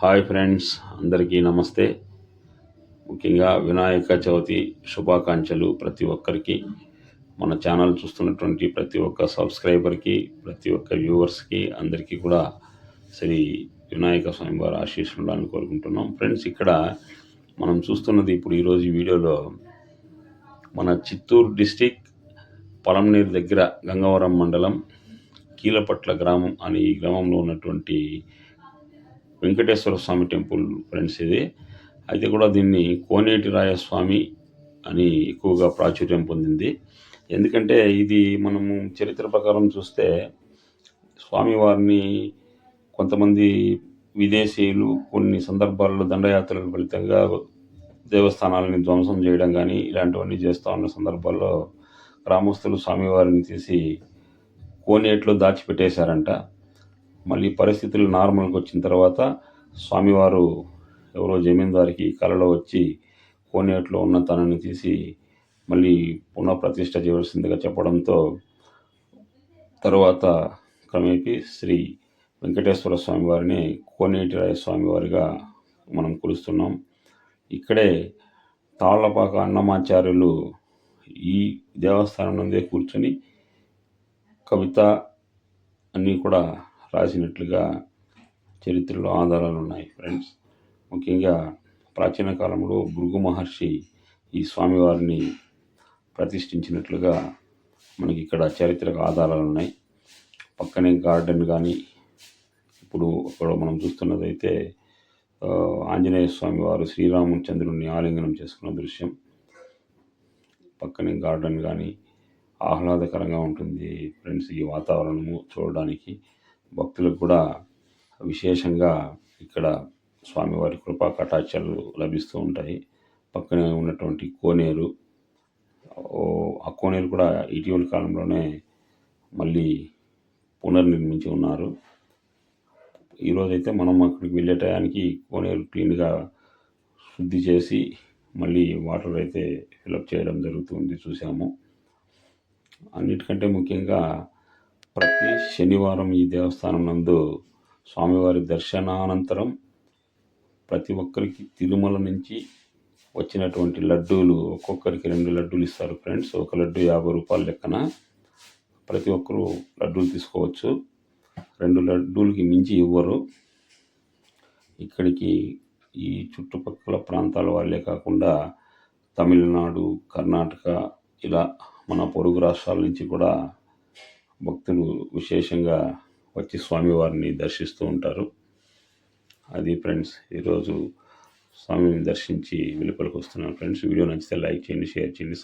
Hi friends అందరికీ నమస్తే. ముఖ్యంగా వినాయక చవితి శుభాకాంక్షలు ప్రతి ఒక్కరికి. మన ఛానల్ చూస్తున్నటువంటి ప్రతి ఒక్క సబ్స్క్రైబర్కి ప్రతి ఒక్క వ్యూవర్స్కి అందరికీ కూడా శ్రీ వినాయక స్వామి వారి ఉండాలని కోరుకుంటున్నాం. ఫ్రెండ్స్ ఇక్కడ మనం చూస్తున్నది ఇప్పుడు ఈరోజు వీడియోలో మన చిత్తూరు డిస్టిక్ పొలంనీరు దగ్గర గంగవరం మండలం కీలపట్ల గ్రామం అనే ఈ గ్రామంలో ఉన్నటువంటి వెంకటేశ్వర స్వామి టెంపుల్ ఫ్రెండ్స్ ఇది. అయితే కూడా దీన్ని కోనేటి రాయస్వామి అని ఎక్కువగా ప్రాచుర్యం పొందింది. ఎందుకంటే ఇది మనము చరిత్ర ప్రకారం చూస్తే స్వామివారిని కొంతమంది విదేశీయులు కొన్ని సందర్భాల్లో దండయాత్రల ఫలితంగా దేవస్థానాలని ధ్వంసం చేయడం కానీ ఇలాంటివన్నీ చేస్తూ ఉన్న సందర్భాల్లో గ్రామస్తులు స్వామివారిని తీసి కోనేట్లో దాచిపెట్టేశారంట. మళ్ళీ పరిస్థితులు నార్మల్కి వచ్చిన తర్వాత స్వామివారు ఎవరో జమీందారికి కలలో వచ్చి కోనేట్లో ఉన్న తనని తీసి మళ్ళీ పునఃప్రతిష్ఠ చేయవలసిందిగా చెప్పడంతో తరువాత క్రమేపీ శ్రీ వెంకటేశ్వర స్వామి వారిని కోనేటి రాయ స్వామివారిగా మనం కొలుస్తున్నాం. ఇక్కడే తాళ్ళపాక అన్నమాచార్యులు ఈ దేవస్థానం నుండే కూర్చొని కవిత అన్నీ కూడా రాసినట్లుగా చరిత్రలో ఆధారాలు ఉన్నాయి ఫ్రెండ్స్ ముఖ్యంగా ప్రాచీన కాలంలో భృగు మహర్షి ఈ స్వామివారిని ప్రతిష్ఠించినట్లుగా మనకి ఇక్కడ చరిత్రకు ఆధారాలు ఉన్నాయి. పక్కనే గార్డెన్ కానీ ఇప్పుడు అక్కడ మనం చూస్తున్నదైతే ఆంజనేయ స్వామి వారు శ్రీరామచంద్రుడిని ఆలింగనం చేసుకున్న దృశ్యం. పక్కనే గార్డెన్ కానీ ఆహ్లాదకరంగా ఉంటుంది ఫ్రెండ్స్ ఈ వాతావరణము చూడడానికి. భక్తులకు కూడా విశేషంగా ఇక్కడ స్వామివారి కృపా కటాక్షాలు లభిస్తూ ఉంటాయి. పక్కనే ఉన్నటువంటి కోనేరు. ఆ కోనేరు కూడా ఇటీవల కాలంలోనే మళ్ళీ పునర్నిర్మించి ఉన్నారు. ఈరోజైతే మనం అక్కడికి వెళ్ళే టయానికి కోనేరు క్లీన్గా శుద్ధి చేసి మళ్ళీ వాటర్ అయితే ఫిలప్ చేయడం జరుగుతుంది చూసాము. అన్నిటికంటే ముఖ్యంగా ప్రతి శనివారం ఈ దేవస్థానం నందు స్వామివారి దర్శనానంతరం ప్రతి ఒక్కరికి తిరుమల నుంచి వచ్చినటువంటి లడ్డూలు ఒక్కొక్కరికి రెండు లడ్డూలు ఇస్తారు ఫ్రెండ్స్. ఒక లడ్డు యాభై రూపాయల లెక్కన ప్రతి ఒక్కరూ లడ్డూలు తీసుకోవచ్చు. రెండు లడ్డూలకి మించి ఇవ్వరు. ఇక్కడికి ఈ చుట్టుపక్కల ప్రాంతాల వాళ్ళే కాకుండా తమిళనాడు కర్ణాటక ఇలా మన పొరుగు రాష్ట్రాల నుంచి కూడా భక్తులు విశేషంగా వచ్చి స్వామివారిని దర్శిస్తూ ఉంటారు. అది ఫ్రెండ్స్ ఈరోజు స్వామిని దర్శించి వెలుపలికి వస్తున్నాను. ఫ్రెండ్స్ వీడియో నచ్చితే లైక్ చేయండి షేర్ చేయండి